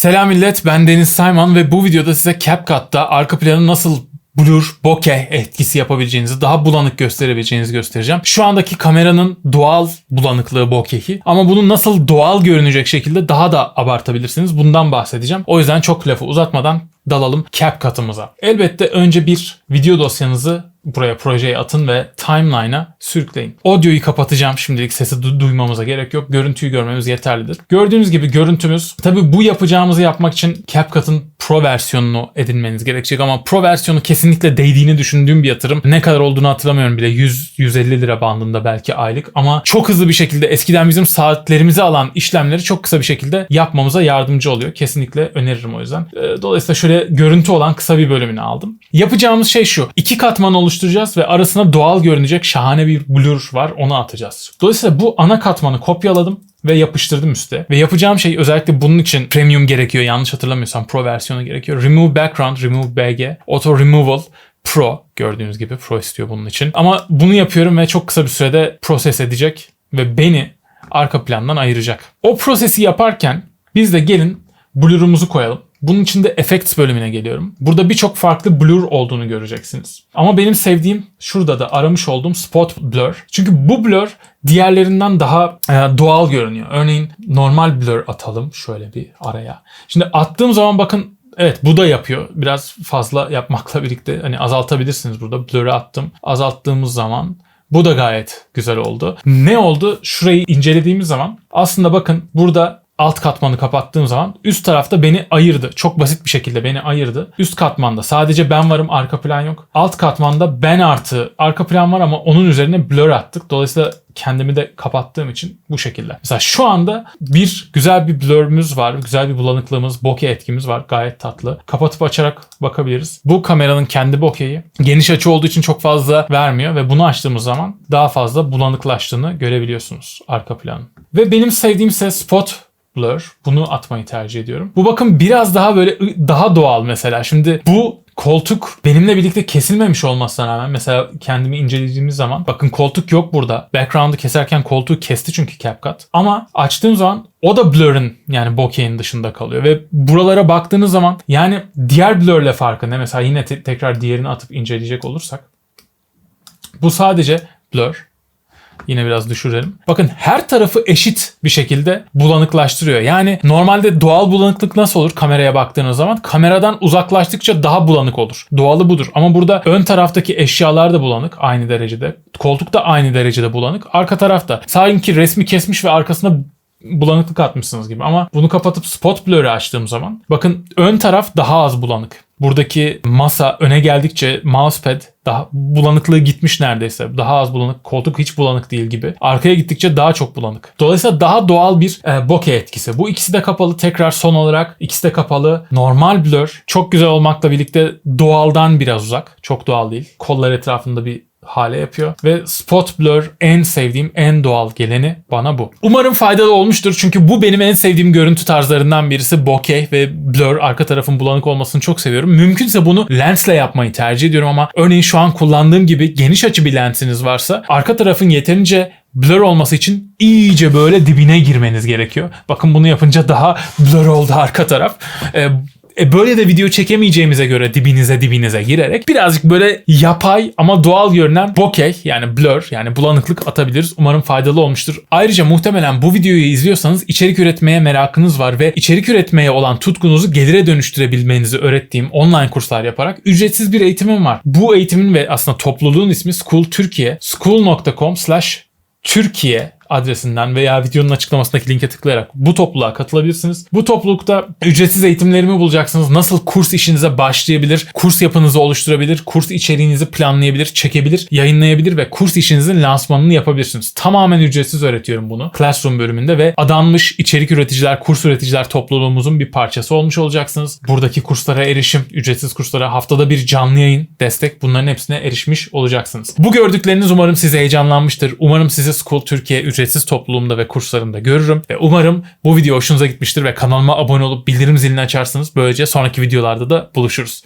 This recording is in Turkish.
Selam millet ben Deniz Sayman ve bu videoda size CapCut'ta arka planı nasıl blur, bokeh etkisi yapabileceğinizi, daha bulanık gösterebileceğinizi göstereceğim. Şu andaki kameranın doğal bulanıklığı bokehi ama bunu nasıl doğal görünecek şekilde daha da abartabilirsiniz. Bundan bahsedeceğim. O yüzden çok lafı uzatmadan dalalım CapCut'ımıza. Elbette önce bir video dosyanızı buraya projeye atın ve timeline'a sürükleyin. Audio'yu kapatacağım şimdilik sesi du- duymamıza gerek yok. Görüntüyü görmemiz yeterlidir. Gördüğünüz gibi görüntümüz tabi bu yapacağımızı yapmak için CapCut'ın Pro versiyonunu edinmeniz gerekecek ama Pro versiyonu kesinlikle değdiğini düşündüğüm bir yatırım. Ne kadar olduğunu hatırlamıyorum bile 100-150 lira bandında belki aylık ama çok hızlı bir şekilde eskiden bizim saatlerimizi alan işlemleri çok kısa bir şekilde yapmamıza yardımcı oluyor. Kesinlikle öneririm o yüzden. Ee, Dolayısıyla şöyle görüntü olan kısa bir bölümünü aldım. Yapacağımız şey şu. iki katman oluşturacağız ve arasına doğal görünecek şahane bir blur var. Onu atacağız. Dolayısıyla bu ana katmanı kopyaladım ve yapıştırdım üste. Ve yapacağım şey özellikle bunun için premium gerekiyor. Yanlış hatırlamıyorsam pro versiyonu gerekiyor. Remove background, remove BG, auto removal, Pro gördüğünüz gibi Pro istiyor bunun için. Ama bunu yapıyorum ve çok kısa bir sürede proses edecek ve beni arka plandan ayıracak. O prosesi yaparken biz de gelin blur'umuzu koyalım. Bunun için de effects bölümüne geliyorum. Burada birçok farklı blur olduğunu göreceksiniz. Ama benim sevdiğim şurada da aramış olduğum spot blur. Çünkü bu blur diğerlerinden daha e, doğal görünüyor. Örneğin normal blur atalım şöyle bir araya. Şimdi attığım zaman bakın Evet bu da yapıyor. Biraz fazla yapmakla birlikte hani azaltabilirsiniz burada. Blur'ı attım. Azalttığımız zaman bu da gayet güzel oldu. Ne oldu? Şurayı incelediğimiz zaman aslında bakın burada alt katmanı kapattığım zaman üst tarafta beni ayırdı. Çok basit bir şekilde beni ayırdı. Üst katmanda sadece ben varım arka plan yok. Alt katmanda ben artı arka plan var ama onun üzerine blur attık. Dolayısıyla kendimi de kapattığım için bu şekilde. Mesela şu anda bir güzel bir blur'ümüz var. Güzel bir bulanıklığımız, bokeh etkimiz var. Gayet tatlı. Kapatıp açarak bakabiliriz. Bu kameranın kendi bokehi. Geniş açı olduğu için çok fazla vermiyor ve bunu açtığımız zaman daha fazla bulanıklaştığını görebiliyorsunuz arka planın. Ve benim sevdiğim ise spot blur. Bunu atmayı tercih ediyorum. Bu bakın biraz daha böyle daha doğal mesela. Şimdi bu koltuk benimle birlikte kesilmemiş olmasına rağmen mesela kendimi incelediğimiz zaman bakın koltuk yok burada. Background'ı keserken koltuğu kesti çünkü CapCut. Ama açtığım zaman o da blur'ın yani bokeh'in dışında kalıyor ve buralara baktığınız zaman yani diğer blur'le farkı ne? Mesela yine te- tekrar diğerini atıp inceleyecek olursak bu sadece blur. Yine biraz düşürelim. Bakın her tarafı eşit bir şekilde bulanıklaştırıyor. Yani normalde doğal bulanıklık nasıl olur kameraya baktığınız zaman? Kameradan uzaklaştıkça daha bulanık olur. Doğalı budur. Ama burada ön taraftaki eşyalar da bulanık aynı derecede. Koltuk da aynı derecede bulanık. Arka tarafta sanki resmi kesmiş ve arkasına bulanıklık atmışsınız gibi. Ama bunu kapatıp spot blur'ı açtığım zaman bakın ön taraf daha az bulanık. Buradaki masa öne geldikçe mousepad daha bulanıklığı gitmiş neredeyse. Daha az bulanık. Koltuk hiç bulanık değil gibi. Arkaya gittikçe daha çok bulanık. Dolayısıyla daha doğal bir e, bokeh etkisi. Bu ikisi de kapalı. Tekrar son olarak ikisi de kapalı. Normal blur çok güzel olmakla birlikte doğaldan biraz uzak. Çok doğal değil. Kollar etrafında bir hale yapıyor. Ve Spot Blur en sevdiğim, en doğal geleni bana bu. Umarım faydalı olmuştur çünkü bu benim en sevdiğim görüntü tarzlarından birisi. Bokeh ve blur arka tarafın bulanık olmasını çok seviyorum. Mümkünse bunu lensle yapmayı tercih ediyorum ama örneğin şu an kullandığım gibi geniş açı bir lensiniz varsa arka tarafın yeterince blur olması için iyice böyle dibine girmeniz gerekiyor. Bakın bunu yapınca daha blur oldu arka taraf. Ee, e böyle de video çekemeyeceğimize göre dibinize dibinize girerek birazcık böyle yapay ama doğal görünen bokeh yani blur yani bulanıklık atabiliriz. Umarım faydalı olmuştur. Ayrıca muhtemelen bu videoyu izliyorsanız içerik üretmeye merakınız var ve içerik üretmeye olan tutkunuzu gelire dönüştürebilmenizi öğrettiğim online kurslar yaparak ücretsiz bir eğitimim var. Bu eğitimin ve aslında topluluğun ismi School Türkiye. school.com slash Türkiye adresinden veya videonun açıklamasındaki linke tıklayarak bu topluluğa katılabilirsiniz. Bu toplulukta ücretsiz eğitimlerimi bulacaksınız. Nasıl kurs işinize başlayabilir, kurs yapınızı oluşturabilir, kurs içeriğinizi planlayabilir, çekebilir, yayınlayabilir ve kurs işinizin lansmanını yapabilirsiniz. Tamamen ücretsiz öğretiyorum bunu Classroom bölümünde ve adanmış içerik üreticiler, kurs üreticiler topluluğumuzun bir parçası olmuş olacaksınız. Buradaki kurslara erişim, ücretsiz kurslara haftada bir canlı yayın, destek bunların hepsine erişmiş olacaksınız. Bu gördükleriniz umarım size heyecanlanmıştır. Umarım sizi School Türkiye ücretsiz topluluğumda ve kurslarımda görürüm. Ve umarım bu video hoşunuza gitmiştir ve kanalıma abone olup bildirim zilini açarsınız. Böylece sonraki videolarda da buluşuruz.